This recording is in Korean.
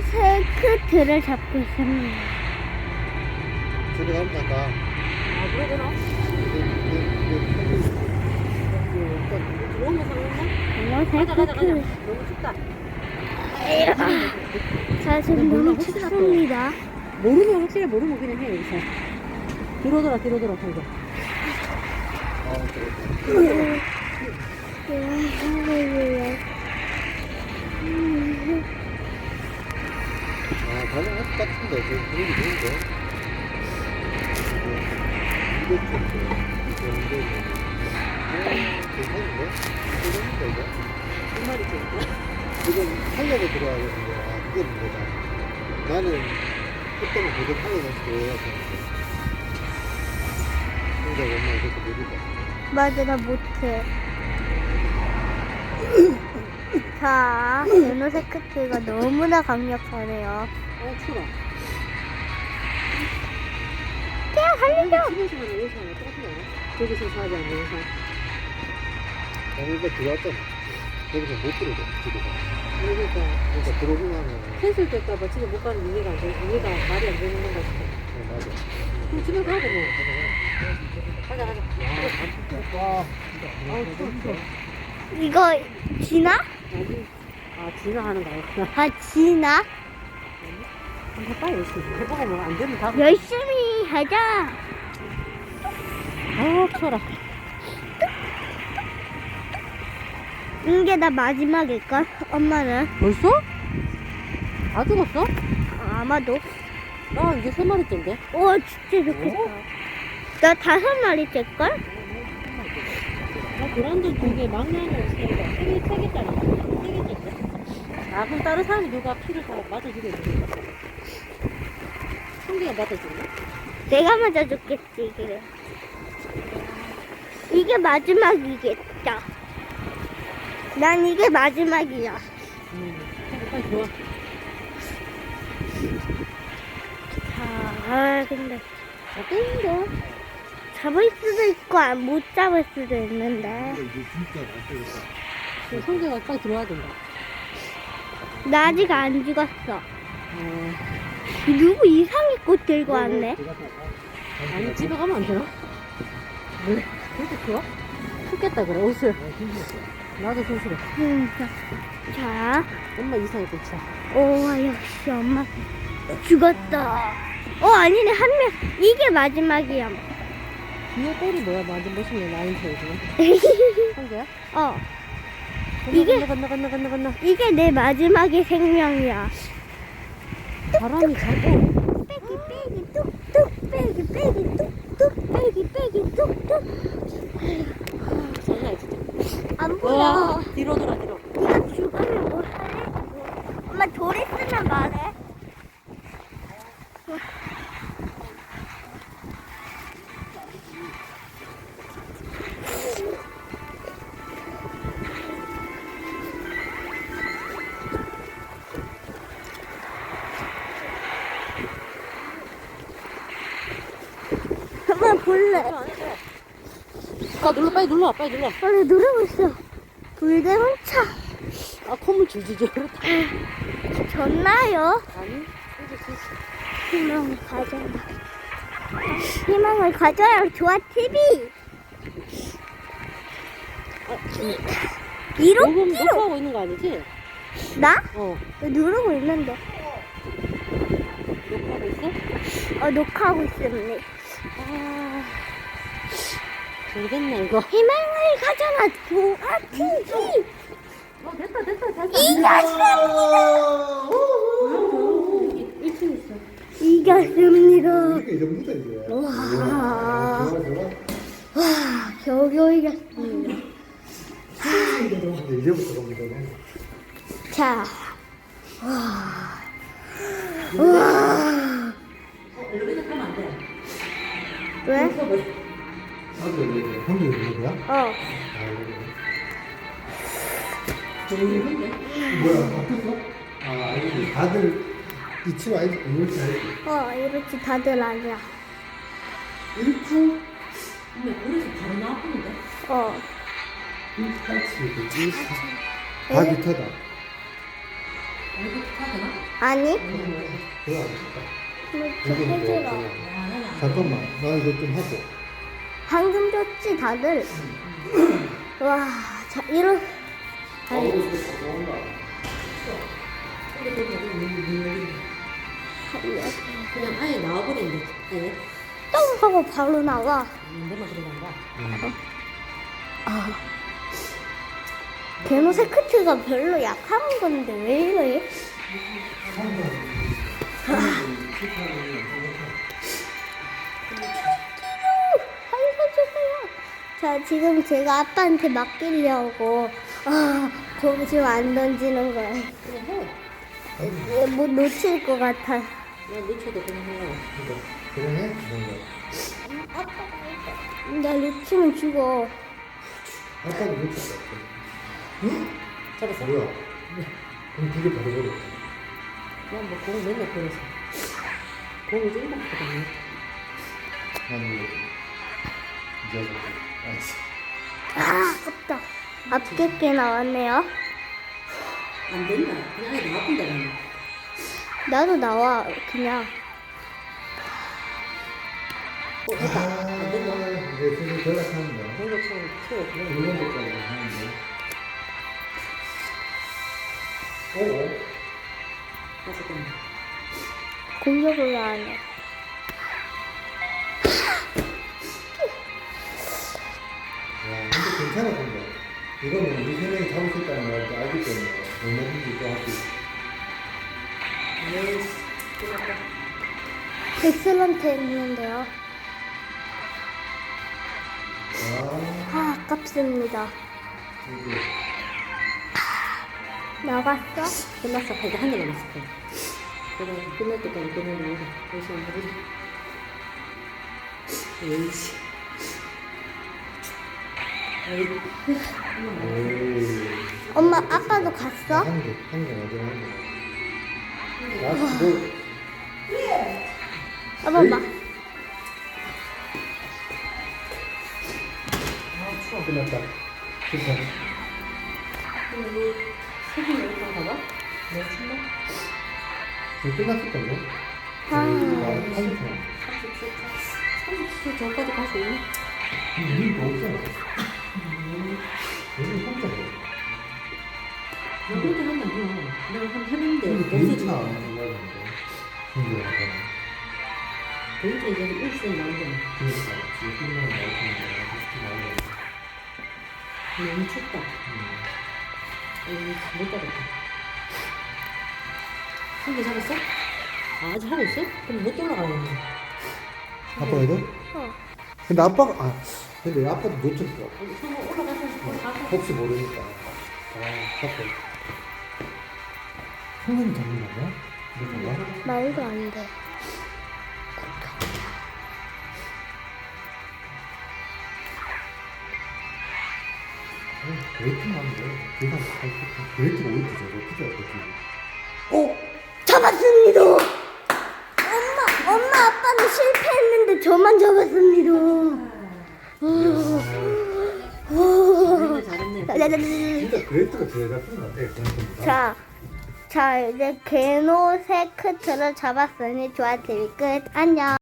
게노세크트를 잡고 있습니다. 집에 가면 아까 아, 그래 가자. 게노세크트. 너무 춥다. 자, 지금 너무 춥습니다. 모르면 확실히 모르면 그냥 해, 여기서. 뒤로 돌아, 뒤로 돌아, 살고. 아 가능 할 것 같은데 그 분위기 좋은데 이거 좋은데 이거 좋은데 괜찮은데? 괜찮은데 이거? 한 마리지. 지금 하려고 들어가거든요 아 그게 문제다 나는 그때는 도전 하려고 했어 혼자 엄마 이렇게 느리다 맞아, 나 못해. 자, 게노세크트가 너무나 강력하네요. 어, 추워. 그냥 살려줘. 집에서 하는 의사는 똑같나? 저기서 사지 않는 의사. 오늘 들어왔잖아 여기서 못 들어가 집에가 그러니까. 그러니까 들어오기만 하면 캔슬 될까봐 집에 못 가는 이해가 안 돼. 이해가 말이 안 되는 것 같아. 어, 맞아 그럼 집에 가고 뭐. 가자, 가자. 와 아우, 추워, 추워. 이거 지나? 아니, 아, 지나가는 거였구나. 아, 지나? 한번 빨리 열심히 해보고 뭐 안 되면 다. 열심히 하자. 아우, 추워라. 이게 나 마지막일걸? 엄마는? 벌써? 다 죽었어? 어, 아마도. 나 이제 세 마리째인데. 오, 진짜 좋겠다. 나 다섯 마리째걸? 나 그란돈 두개 막내 하나 있으니까 세 개, 세 개짜리. 세 개째인데. 아, 그럼 다른 사람이 누가 피를 다 거야? 성기가 맞아주나? 내가 맞아줬겠지, 그래. 이게 마지막이겠다. 난 이게 마지막이야. 응. 빨리. 자, 아, 근데, 어딘데? 잡을 수도 있고, 안- 못 잡을 수도 있는데. 되겠다 성기가 빨리 들어와야 된다. 나 아직 안 죽었어. 어, 누구 이상의 꽃 들고 왔네? 아니, 집에 가면 안 되나? 왜? 그렇게 좋아? 춥겠다, 그래, 옷을. 나도 손실해. 음, 자, 자, 엄마 이상의 꽃이야. 오, 역시 엄마 죽었다. 어, 아니네, 한 명. 이게 마지막이야. 뒤에 꼴이 뭐야? 완전 멋있네, 라인 세우고. 성기야? 어, 이게 이게- 건너, 건너, 건너, 건너. 이게 내 마지막의 생명이야. 바람이 자꾸. 빼기, 빼기, 뚝뚝, 빼기, 빼기, 뚝뚝, 빼기, 빼기, 뚝뚝. 장난 아니지? 안 와, 보여. 뒤로 돌아, 뒤로. 네가 죽으면 뭐 할래? 엄마 돌 있으면 말해. 볼래? 아, 눌러, 빨리 눌러, 빨리 눌러. 빨리 누르고 있어. 불대문차. 아, 콧물 줄줄줄. 졌나요? 아니, 이제 진짜. 희망을 가져라. 희망을 가져라. 좋아 TV. 기록 녹음, 기록. 녹화하고 있는 거 아니지? 나? 어, 누르고 있는데. 녹화하고 있어? 어 녹화하고 있습니다. 아, 모르겠네, 이거. 희망을 가져라. TV. 어, 됐다, 됐다, 됐다. 이겼습니다. 1층 있어. 이겼습니다. 이게 와. 겨우겨우 이겼습니다. 이제부터 되네 자. 와. 와. 왜? 나도 있는 거야? 어. 뭐야 바뀌었어? 아 아니 다들 이치 와이 이렇게 알지 어, 이렇게 다들 아니야. 일주 근데 그래서 바로 나왔는데? 어. 일까치 그지 다 비슷하다. 이거 타잖아? 아니, 그거 안 비슷 저 해줘라. 잠깐만, 나 이거 좀 하고. 방금 줬지, 다들. 와, 자, 이런. 아니, 그냥 아예 나와버리는데 아예 똥 하고 바로 나와. 내만 아. 게노세크트가 별로 약한 건데 왜 이래? 지금 제가 아빠한테 맡기려고 아, 거기 지금 안 던지는 거야. 그냥 해 얘뭐 놓칠 것 같아. 그냥 놓쳐도 그냥 해 그래, 해? 뭔가. 나 놓치면 죽어. 아빠도 놓쳤어. 잡았어? 뭐야? 그럼 두개 버려버려. 그냥 뭐공 맨날 버렸어 공이 좀 이만거든요 난 알았어. 아, 아깝다. 앞겹게 나왔네요. 안 된다 그냥 아예 나와본다 그냥 나도 나와, 그냥. 어 됐다 안 된다 아, 이제 슬슬 전락하는데. 공격처럼 키워 그냥 것까지 하는데. 오, 다섯 번 공격을 안 해. 괜찮아, 근데. 이거는 우리 세 명이 잡을 수 있다는 걸 알기 때문에 얼마든지 또 끝났다 엑셀런트 했는데요. 아, 아, 아깝습니다. 이게. 나갔어? 끝났어 이제 한개 거야 그래 끝날 때까지 끝내는 거 열심히 해보자 에이씨. 엄마, 아빠도 갔어? 한 개, 한 개, 완전 한 개. 야, 너, 아빠 봐. 아 추워 끝났다. 진짜. 뭐 세금 열건 가봐? 너 춥나? 지금 끝났을 건데? 아. 한 30분. 30초 전까지 갈수 있니? 이거 없잖아. 여기 혼자 해. 나 혼자 한다 뭐 내가 한번 해봤는데 근데 없어지고 데이트나 안 하는 거야, 근데. 근데 약간, 데이트 이제 일주일 나오잖아 그러니까, 지금 끝나는 나오네. 너무 춥다 음. 에이 못 잡았다 한개 잡았어? 아, 아직 하고 있어? 그럼 못 돌아가겠네 아빠에도? 어. 근데 아빠가, 아, 근데 아빠도 놓쳤어. 올라가서 가서 혹시 모르니까. 아, 아빠. 손님 잡는 거야? 이거 말도 안 돼. 오일 주죠. 피자 웨이팅. 오! 잡았습니다! 엄마, 엄마, 아빠는 실패했는데 저만 잡았습니다. 잘했네 잘했네 짜자자자자. 진짜 그레이트가 제일 작은 것 같아. 그만큼보다. 자, 자, 이제 게노세크트를 잡았으니 좋아요, TV 끝. 안녕.